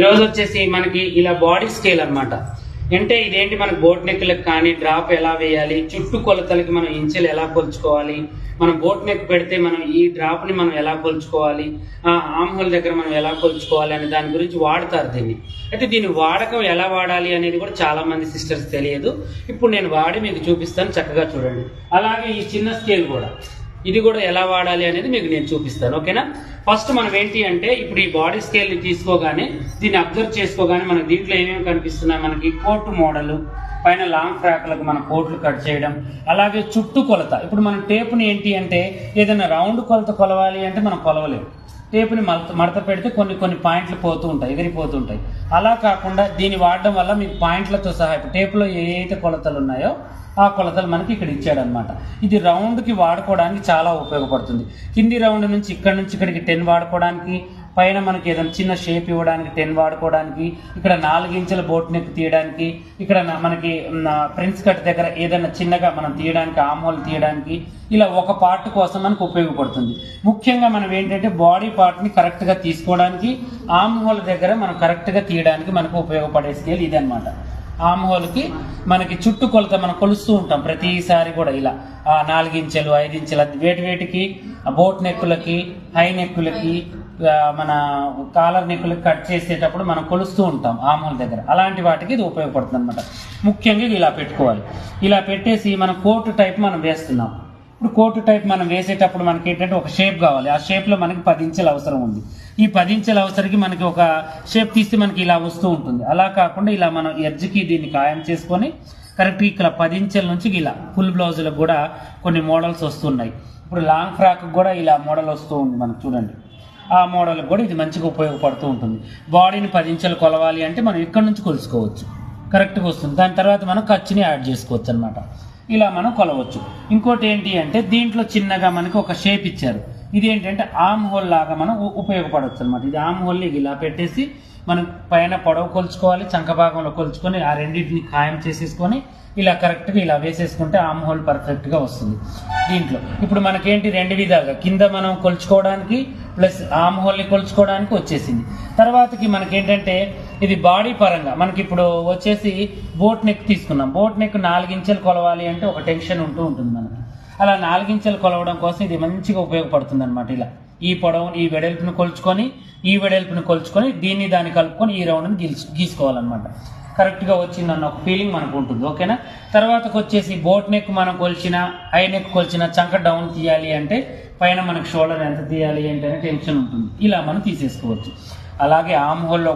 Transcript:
ఈరోజు వచ్చేసి మనకి ఇలా బాడీ స్కేల్ అనమాట అంటే ఇదేంటి మనకి బోట్ నెక్లకు కానీ డ్రాప్ ఎలా వేయాలి చుట్టూ కొలతలకి మనం ఇంచెలు ఎలా కొలుచుకోవాలి మనం బోట్ నెక్ పెడితే మనం ఈ డ్రాప్ని మనం ఎలా కొలుచుకోవాలి ఆ ఆమ్ హోల్ దగ్గర మనం ఎలా కొలుచుకోవాలి అనే దాని గురించి వాడతారు దీన్ని. అయితే దీని వాడకం ఎలా వాడాలి అనేది కూడా చాలా మంది సిస్టర్స్ తెలియదు. ఇప్పుడు నేను వాడి మీకు చూపిస్తాను చక్కగా చూడండి. అలాగే ఈ చిన్న స్కేల్ కూడా. ఇది కూడా ఎలా వాడాలి అనేది మీకు నేను చూపిస్తాను ఓకేనా? ఫస్ట్ మనం ఏంటి అంటే ఇప్పుడు ఈ బాడీ స్కేల్ని తీసుకోగానే దీన్ని అబ్జర్వ్ చేసుకోగానే మనకు దీంట్లో ఏమేమి కనిపిస్తున్నాయి? మనకి కోర్టు మోడల్ పైన లాంగ్ ఫ్రాక్లకు మన కోట్లు కట్ చేయడం అలాగే చుట్టూ కొలత. ఇప్పుడు మనం టేపుని ఏంటి అంటే ఏదైనా రౌండ్ కొలత కొలవాలి అంటే మనం కొలవలేము. టేపుని మడత మడత పెడితే కొన్ని కొన్ని పాయింట్లు పోతూ ఉంటాయి ఎగిరిపోతూ ఉంటాయి. అలా కాకుండా దీన్ని వాడడం వల్ల మీకు పాయింట్లతో సహా టేపులో ఏ అయితే కొలతలు ఉన్నాయో ఆ కొలతలు మనకి ఇక్కడ ఇచ్చాడనమాట ఇది రౌండ్కి వాడుకోవడానికి చాలా ఉపయోగపడుతుంది. కింది రౌండ్ నుంచి ఇక్కడ నుంచి ఇక్కడికి టెన్ వాడుకోవడానికి పైన మనకి ఏదైనా చిన్న షేప్ ఇవ్వడానికి టెన్ వాడుకోవడానికి ఇక్కడ నాలుగు బోట్ నెక్ తీయడానికి ఇక్కడ మనకి ప్రిన్స్ కట్ దగ్గర ఏదైనా చిన్నగా మనం తీయడానికి ఆమోలు తీయడానికి ఇలా ఒక పార్ట్ కోసం మనకు ఉపయోగపడుతుంది. ముఖ్యంగా మనం ఏంటంటే బాడీ పార్ట్ని కరెక్ట్గా తీసుకోవడానికి ఆమ్ హోల్ దగ్గర మనం కరెక్ట్గా తీయడానికి మనకు ఉపయోగపడే స్కేల్ ఇదనమాట ఆమ్ హోల్కి మనకి చుట్టూ కొలత మనం కొలుస్తూ ఉంటాం ప్రతిసారి కూడా ఇలా. ఆ నాలుగించెలు ఐదించెలు వేటి వేటికి బోట్ నెక్కులకి హై నెక్కులకి మన కాలర్ నెక్కులు కట్ చేసేటప్పుడు మనం కొలుస్తూ ఉంటాం ఆమూల దగ్గర. అలాంటి వాటికి ఇది ఉపయోగపడుతుంది అనమాట ముఖ్యంగా ఇలా పెట్టుకోవాలి. ఇలా పెట్టేసి మనం కోటు టైప్ మనం వేస్తున్నాం. ఇప్పుడు కోటు టైప్ మనం వేసేటప్పుడు మనకి ఏంటంటే ఒక షేప్ కావాలి. ఆ షేప్లో మనకి పది ఇంచెలు అవసరం ఉంది. ఈ పది ఇంచెల అవసరికి మనకి ఒక షేప్ తీస్తే మనకి ఇలా వస్తూ ఉంటుంది. అలా కాకుండా ఇలా మనం ఎడ్జ్కి దీన్ని ఖాయం చేసుకొని కరెక్ట్ ఇక్కడ పది ఇంచెల నుంచి ఇలా ఫుల్ బ్లౌజులకు కూడా కొన్ని మోడల్స్ వస్తున్నాయి. ఇప్పుడు లాంగ్ ఫ్రాక్ కూడా ఇలా మోడల్ వస్తూ ఉంది మనకు చూడండి. ఆ మోడల్కి కూడా ఇది మంచిగా ఉపయోగపడుతూ ఉంటుంది. బాడీని పది ఇంచులు కొలవాలి అంటే మనం ఇక్కడ నుంచి కొలుసుకోవచ్చు. కరెక్ట్గా వస్తుంది. దాని తర్వాత మనం ఖర్చుని యాడ్ చేసుకోవచ్చు అనమాట ఇలా మనం కొలవచ్చు. ఇంకోటి ఏంటి అంటే దీంట్లో చిన్నగా మనకి ఒక షేప్ ఇచ్చారు. ఇది ఏంటంటే ఆమ్ హోల్ లాగా మనం ఉపయోగపడవచ్చు అనమాట ఇది ఆమ్ హోల్ని ఇలా పెట్టేసి మనం పైన పొడవు కొలుచుకోవాలి చంక భాగంలో కొలుచుకొని ఆ రెండింటిని ఖాయం చేసేసుకొని ఇలా కరెక్ట్గా ఇలా వేసేసుకుంటే ఆమ్ హోల్ పర్ఫెక్ట్గా వస్తుంది దీంట్లో. ఇప్పుడు మనకేంటి రెండు విధాలుగా కింద మనం కొలుచుకోవడానికి ప్లస్ ఆమ్ హోల్ని కొలుచుకోవడానికి వచ్చేసింది. తర్వాతకి మనకేంటంటే ఇది బాడీ పరంగా మనకి ఇప్పుడు వచ్చేసి బోట్ నెక్ తీసుకున్నాం. బోట్ నెక్ నాలుగించెలు కొలవాలి అంటే ఒక టెన్షన్ ఉంటూ ఉంటుంది మనకి. అలా నాలుగించెలు కొలవడం కోసం ఇది మంచిగా ఉపయోగపడుతుంది అనమాట ఇలా. ఈ పొడవు ఈ వెడల్పును కొలుచుకొని ఈ వెడల్పును కొలుచుకొని దీన్ని దాన్ని కలుపుకొని ఈ రౌండ్ని గీల్చు గీసుకోవాలన్నమాట. కరెక్ట్గా వచ్చిందన్న ఒక ఫీలింగ్ మనకు ఉంటుంది ఓకేనా? తర్వాతకు వచ్చేసి బోట్ నెక్ మనం కొలిచిన ఐ నెక్ కొలిచిన చంక డౌన్ తీయాలి అంటే పైన మనకు షోల్డర్ ఎంత తీయాలి ఏంటనే టెన్షన్ ఉంటుంది. ఇలా మనం తీసేసుకోవచ్చు. అలాగే ఆమ్ హోల్లో